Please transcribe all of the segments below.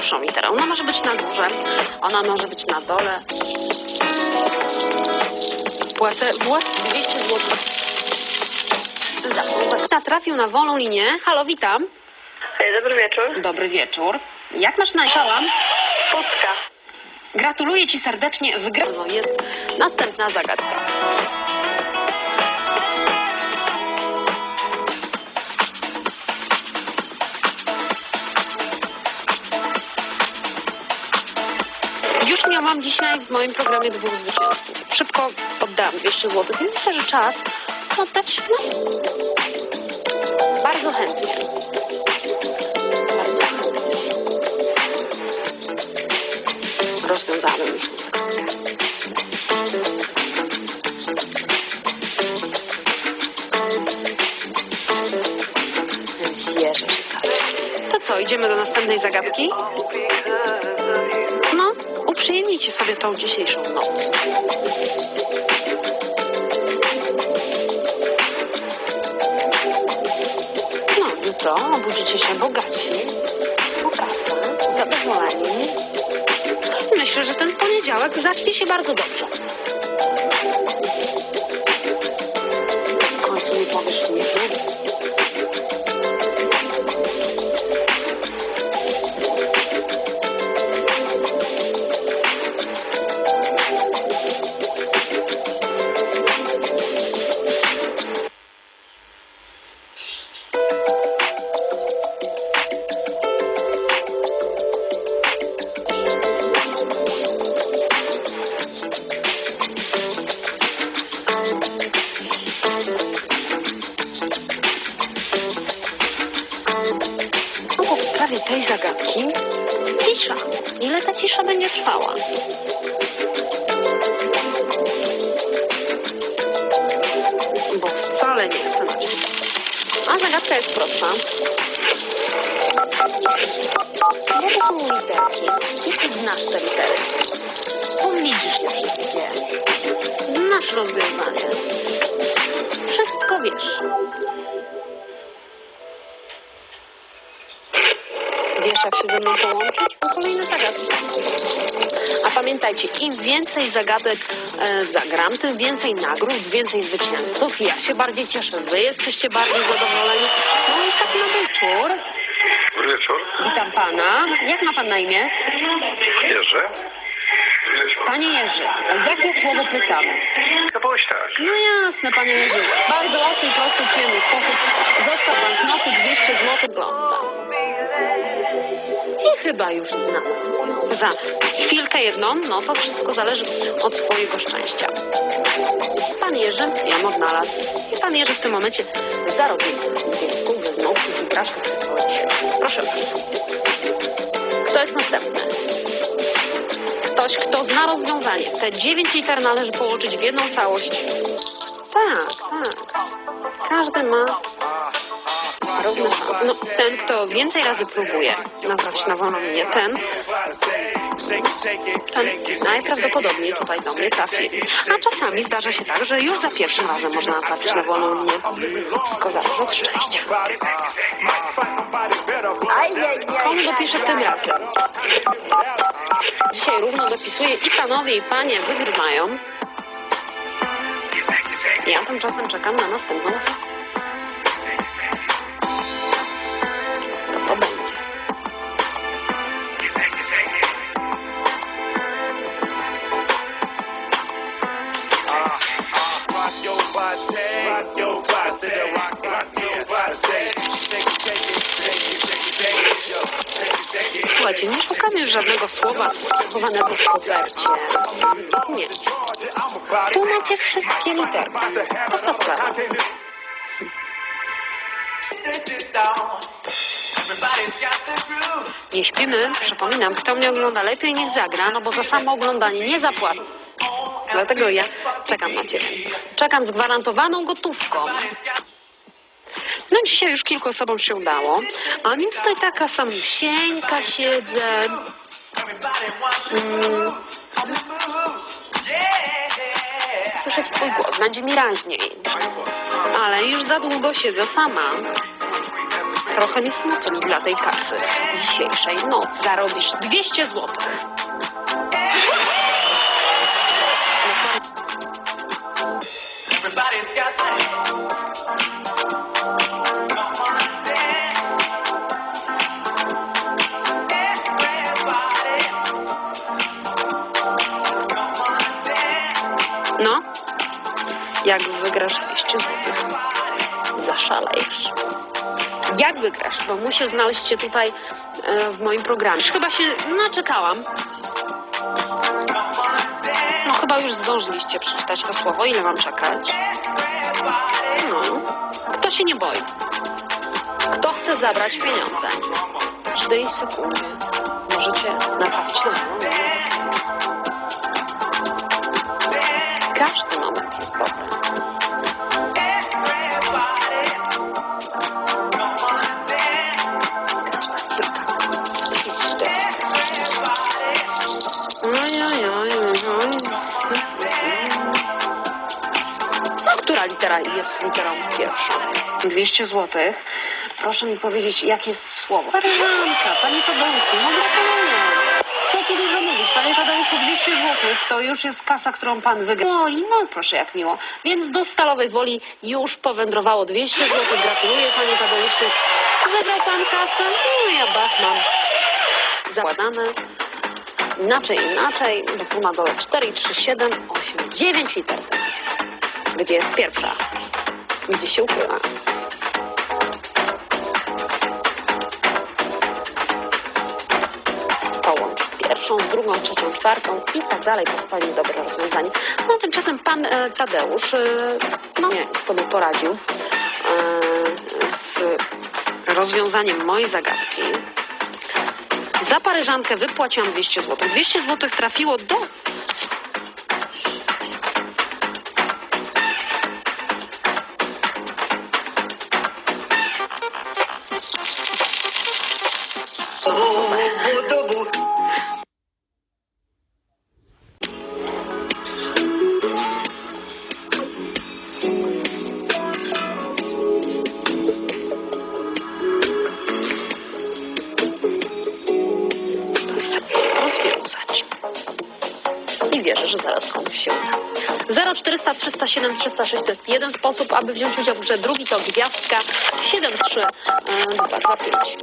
pierwszą literę. Ona może być na górze, ona może być na dole. Płacę właśnie 200 zł. Za próbę. Natrafił na wolną linię. Halo, witam. E, Dobry wieczór. Dobry wieczór. Jak masz na Szałam? Pustka. Gratuluję Ci serdecznie. Wygrano jest następna zagadka. Już miałam dzisiaj w moim programie dwóch zwycięzców. Szybko oddam 200 zł. Myślę, że czas oddać no, bardzo chętnie. Bardzo chętnie. Tę zagadkę. Wierzę, że tak. To co, idziemy do następnej zagadki? Uprzyjemnijcie sobie tą dzisiejszą noc. No, jutro obudzicie się bogaci, po kasę, zadowoleni. Myślę, że ten poniedziałek zacznie się bardzo dobrze. Ta cisza będzie trwała? Bo wcale nie chcę na ciebie. A zagadka jest prosta. Jakie Pamiętajcie, im więcej zagadek e, zagram, tym więcej nagród, więcej zwycięzców. Ja się bardziej cieszę. Wy jesteście bardziej zadowoleni. No i tak na wieczór. Dobry wieczór. Witam pana. Jak ma pan na imię? Jerzy. Panie Jerzy, jakie słowo pytam? No tak. No jasne, panie Jerzy. Bardzo łatwy i prosty, przyjemny sposób. Zostaw banknoty 200 zł gląda. Chyba już znam rozwiązanie. Za chwilkę jedną, no to wszystko zależy od twojego szczęścia. Pan Jerzy ją odnalazł. I pan Jerzy w tym momencie zarobił dwie notów i graszkę Proszę bardzo. Kto jest następny? Ktoś, kto zna rozwiązanie. Te dziewięć liter należy połączyć w jedną całość. Tak, tak. Każdy ma. No, ten, kto więcej razy próbuje nabrać na wolną linię, ten, ten najprawdopodobniej tutaj do mnie trafi. A czasami zdarza się tak, że już za pierwszym razem można natrafić na wolną linię. Wszystko zależy od szczęścia. Komu dopiszę tym razem? Dzisiaj równo dopisuję i panowie, i panie wygrywają. Ja tymczasem czekam na następną osobę. That rock, say, shake it, shake it, shake it, shake it, shake it, yo, shake it, shake it. Słuchajcie, nie szukam już żadnego słowa schowanego w kopercie. Nie. Tu macie wszystkie literki. Prosta sprawa. Nie śpimy, przypominam, kto mnie ogląda lepiej niech zagra, no bo za samo oglądanie nie zapłacę. Dlatego ja czekam na Ciebie. Czekam z gwarantowaną gotówką. No dzisiaj już kilku osobom się udało, a mi tutaj taka samusieńka siedzę. Mm. Słyszeć Twój głos, będzie mi raźniej. Ale już za długo siedzę sama. Trochę mi smutno dla tej kasy dzisiejszej. No, zarobisz 200 złotych. Jak wygrasz 200 złotych, zaszalejesz. Jak wygrasz? Bo musisz znaleźć się tutaj e, w moim programie. Chyba się naczekałam. No chyba już zdążyliście przeczytać to słowo. Ile mam czekać? No, kto się nie boi? Kto chce zabrać pieniądze? Każdej sekundzie możecie naprawić na jest literą pierwszą? 200 złotych. Proszę mi powiedzieć, jakie jest słowo. Paryżanka, panie Tadeuszu, no gratuluję. Co tu dużo mówić, panie Tadeuszu, 200 złotych to już jest kasa, którą pan wygrał. Woli, no proszę, jak miło. Więc do Stalowej Woli już powędrowało 200 złotych. Gratuluję, panie Tadeuszu. Wygrał pan kasę? No ja bach mam zakładane. Inaczej, inaczej, na dole 4, 3, 7, 8, 9 liter. Gdzie jest pierwsza? Gdzie się ukryła? Połącz pierwszą drugą, trzecią, czwartą i tak dalej. Powstanie dobre rozwiązanie. No tymczasem pan e, Tadeusz e, no, nie sobie poradził e, z rozwiązaniem mojej zagadki. Za paryżankę wypłaciłam 200 zł. 200 zł trafiło do. そもそ。0400 307 306 to jest jeden sposób, aby wziąć udział w grze. Drugi to gwiazdka 73225.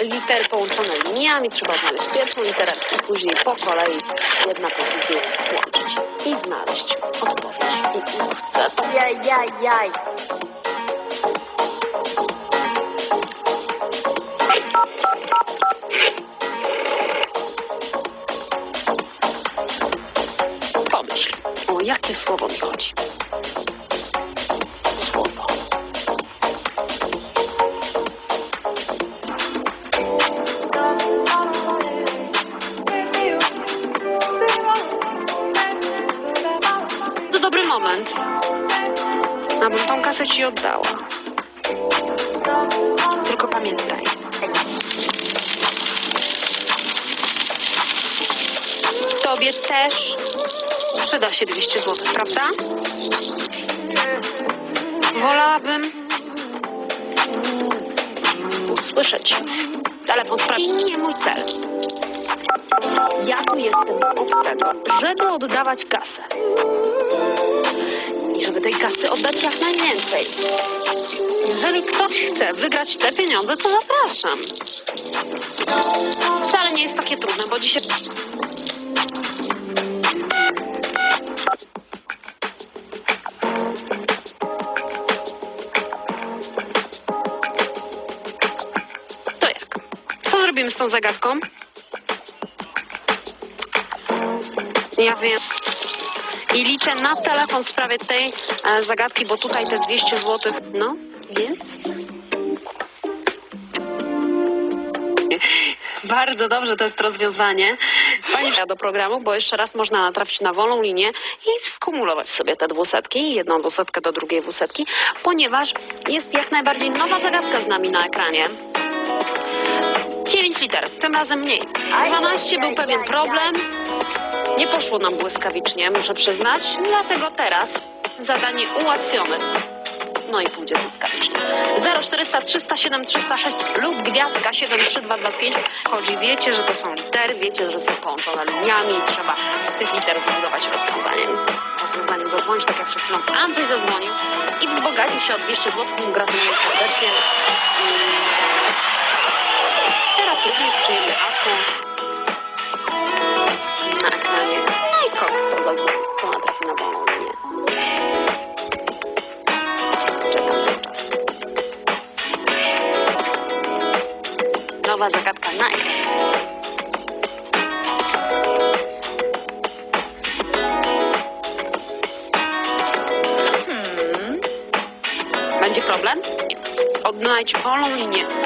E, Litery połączone liniami. Trzeba znaleźć pierwszą literę i później po kolei jedna po drugiej łączyć i znaleźć odpowiedź. I chcę. Jaj, jaj, jaj. Jakie słowo mi. To dobry moment, abym tą kasę ci oddała. Tylko pamiętaj. Tobie też przyda się 200 zł, prawda? Wolałabym usłyszeć już. Telefon sprawi. Nie mój cel. Ja tu jestem od tego, żeby oddawać kasę. I żeby tej kasy oddać jak najwięcej. Jeżeli ktoś chce wygrać te pieniądze, to zapraszam. Wcale nie jest takie trudne, bo dzisiaj... z tą zagadką? Ja wiem. I liczę na telefon w sprawie tej e, zagadki, bo tutaj te 200 zł. No, więc. Bardzo dobrze to jest rozwiązanie. Pani wsiada do programu, bo jeszcze raz można natrafić na wolną linię i skumulować sobie te dwusetki, jedną dwusetkę do drugiej dwusetki, ponieważ jest jak najbardziej nowa zagadka z nami na ekranie. 9 liter, tym razem mniej. 12 był pewien problem. Nie poszło nam błyskawicznie, muszę przyznać, dlatego teraz zadanie ułatwione. no i pójdzie błyskawicznie. 0400 307 306 lub gwiazdka 73225. Chodzi, wiecie, że to są litery, wiecie, że są połączone liniami i trzeba z tych liter zbudować rozwiązanie. Rozwiązaniem zadzwonić, tak jak przed chwilą Andrzej zadzwonił i wzbogacił się o 200 zł. Gratuluję serdecznie. Mm. Teraz również przyjemne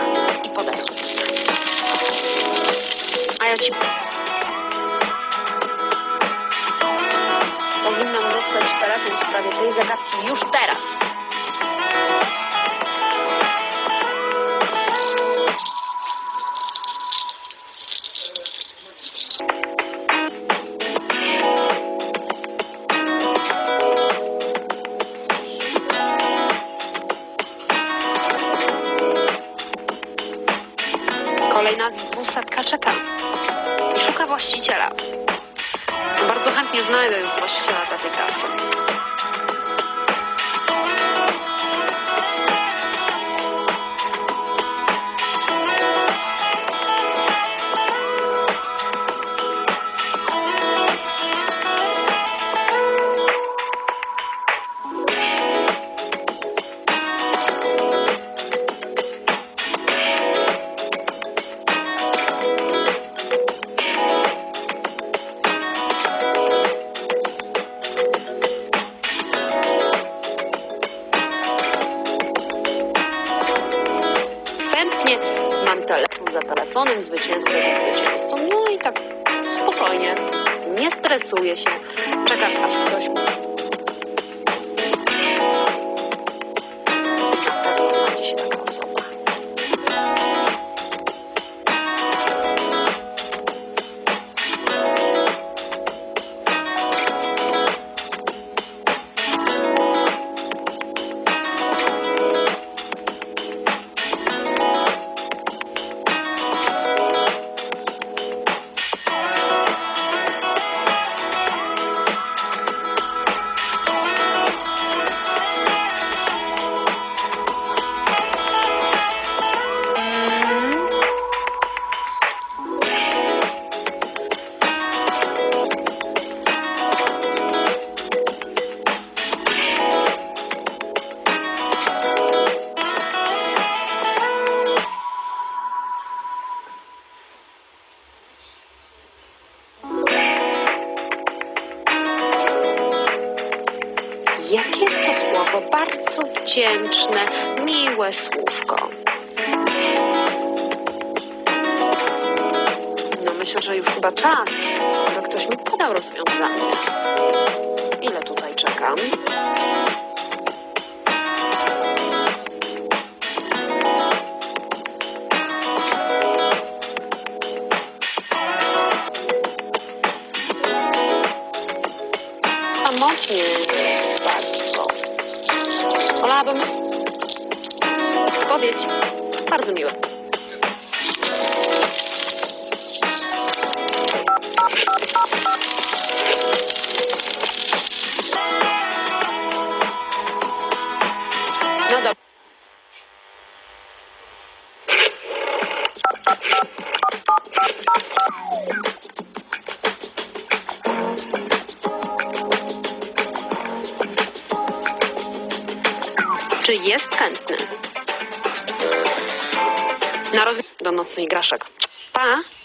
linię i podaj. A ja ci powinnam dostać telefon w sprawie tej zagadki już teraz. Dwusetka czeka i szuka właściciela. Bardzo chętnie znajdę właściciela takiej kasy. Telefonem, zwycięzcę zwycięzcą. No i tak spokojnie, nie stresuję się. Czekam aż ktoś wdzięczne, miłe słówko. No myślę, że już chyba czas, aby ktoś mi podał rozwiązanie. Ile tutaj czekam? Nocnej graszek. Pa!